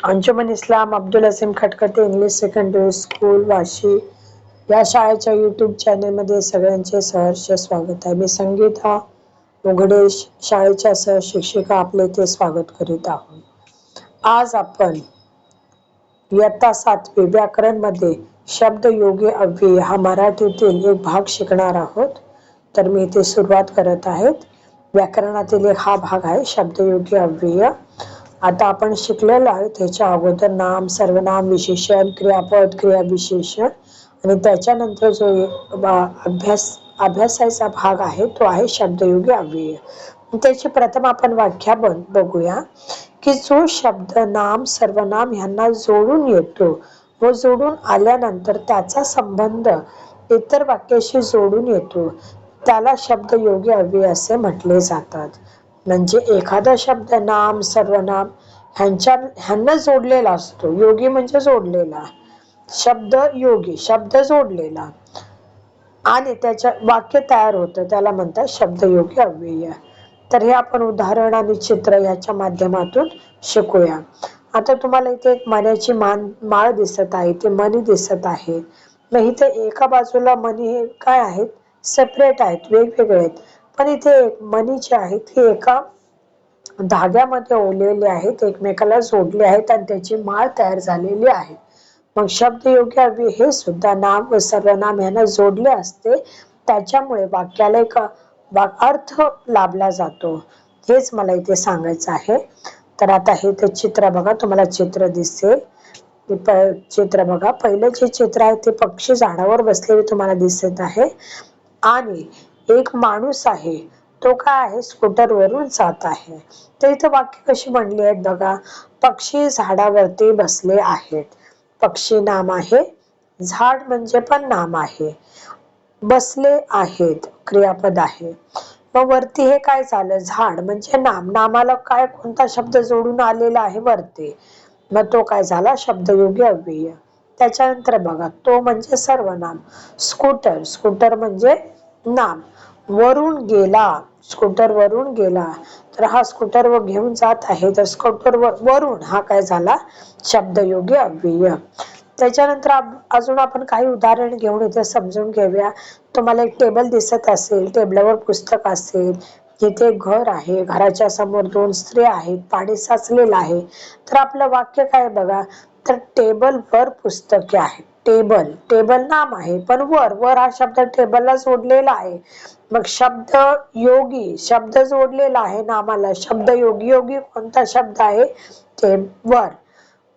Anjuman Islam Abdul Asim Khatkhate English secondary school Vashi. या शाळेच्या YouTube चॅनेलमध्ये सगळ्यांचे सहर्ष स्वागत आहे. मी संगीता उघडे शाळेच्या सहशिक्षिका आपले ते स्वागत करीत आहोत. आज आपण इयत्ता सातवी व्याकरणमध्ये शब्द योगी अव्यय हा मराठीतील एक भाग शिकणार आहोत. तर मी इथे सुरुवात करत आहेत व्याकरणातील एक हा भाग आहे शब्दयोगी अव्यय. आता आपण शिकलेलो आहे त्याच्या अगोदर नाम सर्वनाम विशेषण क्रियापद क्रियाविशेषण आणि त्याच्यानंतर जो अभ्यास अभ्यासाचा भाग आहे तो आहे शब्दयोगी अव्यय. त्याची प्रथम आपण व्याख्या बन बघूया की जो शब्द नाम सर्वनाम यांना जोडून येतो. व जोडून आल्यानंतर त्याचा संबंध इतर वाक्याशी जोडून येतो. त्याला शब्द योगी अव्यय असे म्हटले जातात. म्हणजे एखादा शब्द नाम सर्वनाम ह्यांच्या ह्यांना जोडलेला असतो. योगी म्हणजे जोडलेला. शब्द योगी शब्द जोडलेला. आणि त्याच्या वाक्य तयार होतं. त्याला म्हणतात शब्दयोगी अव्यय. तर हे आपण उदाहरण आणि चित्र याच्या माध्यमातून शिकूया. आता तुम्हाला इथे एक मण्याची मान माळ दिसत आहे. ते मणी दिसत आहे. मग इथे एका बाजूला मणी हे काय आहेत? सेपरेट आहेत. वेगवेगळे आहेत. पण इथे मनी जे आहेत हे एका धाग्यामध्ये ओलेले आहेत एकमेकाला जोडले आहेत आणि त्याची माळ तयार झालेली आहे. मग शब्द योग्य हे सुद्धा नाम व सर्वनाम यांना जोडले असते. त्याच्यामुळे वाक्याला एक अर्थ लाभला जातो. हेच मला इथे सांगायचं आहे. तर आता हे ते चित्र बघा तुम्हाला चित्र दिसेल चित्र बघा. पहिलं जे चित्र आहे ते पक्षी झाडावर बसलेले तुम्हाला दिसत आहे. आणि एक माणूस आहे. तो काय आहे? स्कूटर वरून जात आहे. तर इथं वाक्य कशी म्हणली आहेत बघा? पक्षी झाडावरती बसले आहेत. पक्षी नाम आहे. झाड म्हणजे पण नाम आहे. बसले आहेत. क्रियापद आहे. मग वरती हे काय झालं? झाड म्हणजे नाम. नामाला काय कोणता शब्द जोडून आलेला आहे वरती? मग तो काय झाला? शब्दयोगी अव्यय. त्याच्यानंतर बघा तो म्हणजे सर्वनाम. स्कूटर स्कूटर म्हणजे नाम वरून गेला स्कूटर वरून गेला तर हा स्कूटर व घेऊन जात आहे. तर स्कूटर वरून हा काय झाला? शब्दयोगी अव्यय. त्याच्यानंतर अजून आपण काही उदाहरण घेऊन इथे समजून घेऊया. तुम्हाला एक टेबल दिसत असेल. टेबलावर पुस्तक असेल. जिथे घर आहे. घराच्या समोर दोन स्त्रिया आहेत. पाणी साचलेलं आहे. तर आपलं वाक्य काय बघा? तर टेबल वर पुस्तके आहेत. टेबल. टेबल नाम आहे पण वर वर हा शब्द टेबलला जोडलेला आहे. मग शब्द योगी शब्द जोडलेला आहे नामाला. शब्द योगी योगी कोणता शब्द आहे? ते वर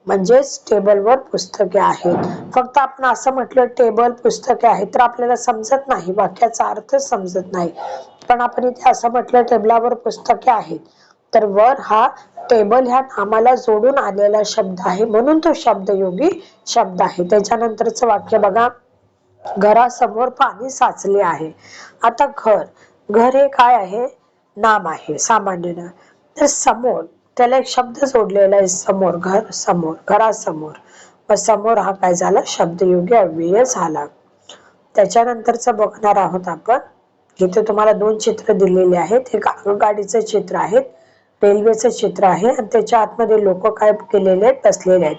म्हणजेच टेबलवर पुस्तके आहेत. फक्त आपण असं म्हटलं टेबल पुस्तके आहेत तर आपल्याला समजत नाही. वाक्याचा अर्थ समजत नाही. पण आपण इथे असं म्हटलं टेबलावर पुस्तके आहेत. तर वर हा टेबल ह्या नामाला जोडून आलेला शब्द आहे. म्हणून तो शब्दयोगी शब्द आहे. त्याच्यानंतरच वाक्य बघा. घरासमोर पाणी साचले आहे. आता घर. घर हे काय आहे? नाम आहे सामान्य ना तर समोर त्याला एक शब्द जोडलेला आहे समोर घर समोर घरासमोर. मग समोर हा काय झाला? शब्दयोगी अव्यय झाला. त्याच्यानंतरच बघणार आहोत आपण. इथे तुम्हाला दोन चित्र दिलेले आहेत. एक गाडीचं चित्र आहे. रेल्वेचं चित्र आहे आणि त्याच्या आतमध्ये लोक काय केलेले आहेत बसलेले आहेत.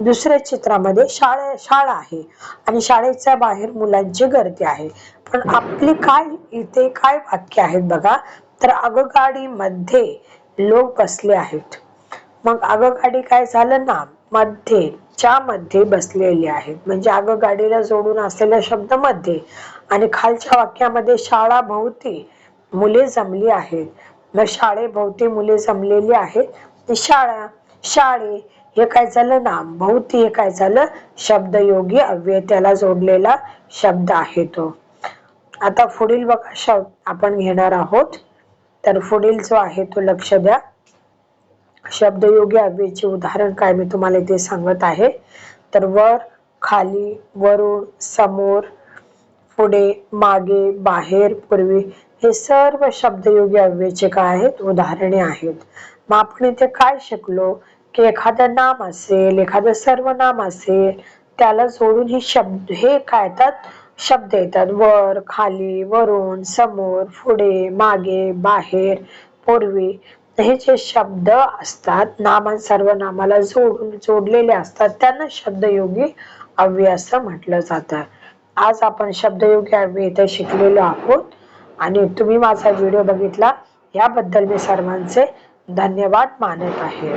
दुसऱ्या चित्रामध्ये शाळा शाळा आहे आणि शाळेच्या बाहेर मुलांची गर्दी आहे. पण आपली काय इथे काय वाक्य आहेत बघा. तर आगगाडीमध्ये लोक बसले आहेत. मग आगगाडी काय झालं ना मध्ये च्या मध्ये बसलेले आहेत. म्हणजे आगगाडीला जोडून असलेला शब्दमध्ये. आणि खालच्या वाक्यामध्ये शाळा भोवती मुले जमली आहेत. मग शाळेभोवती मुले जमलेली आहेत. ती शाळा शाळे हे काय झालं नाम भोवती हे काय झालं शब्दयोगी अव्यय त्याला जोडलेला शब्द आहे तो. आता पुढील बघा शब्द आपण घेणार आहोत. तर पुढील जो आहे तो लक्ष द्या. शब्दयोगी अव्ययचे उदाहरण काय मी तुम्हाला इथे सांगत आहे. तर वर खाली वरुण समोर पुढे मागे बाहेर पूर्वी हे सर्व शब्दयोगी अव्ययचे काय आहेत उदाहरणे आहेत. मग आपण इथे काय शिकलो? की एखादं नाम असेल एखादं सर्वनाम असेल त्याला जोडून ही शब्द हे काय येतात? शब्द येतात. वर खाली वरून समोर पुढे मागे बाहेर पूर्वी. हे जे शब्द असतात नामान सर्वनामाला जोडून जोडलेले असतात त्यांना शब्दयोगी अव्यय असं म्हटलं जातं. आज आपण शब्दयोगी अव्यय इथे शिकलेलो आहोत. आणि तुम्ही माझा व्हिडिओ बघितला याबद्दल मी सर्वांचे धन्यवाद मानत आहे.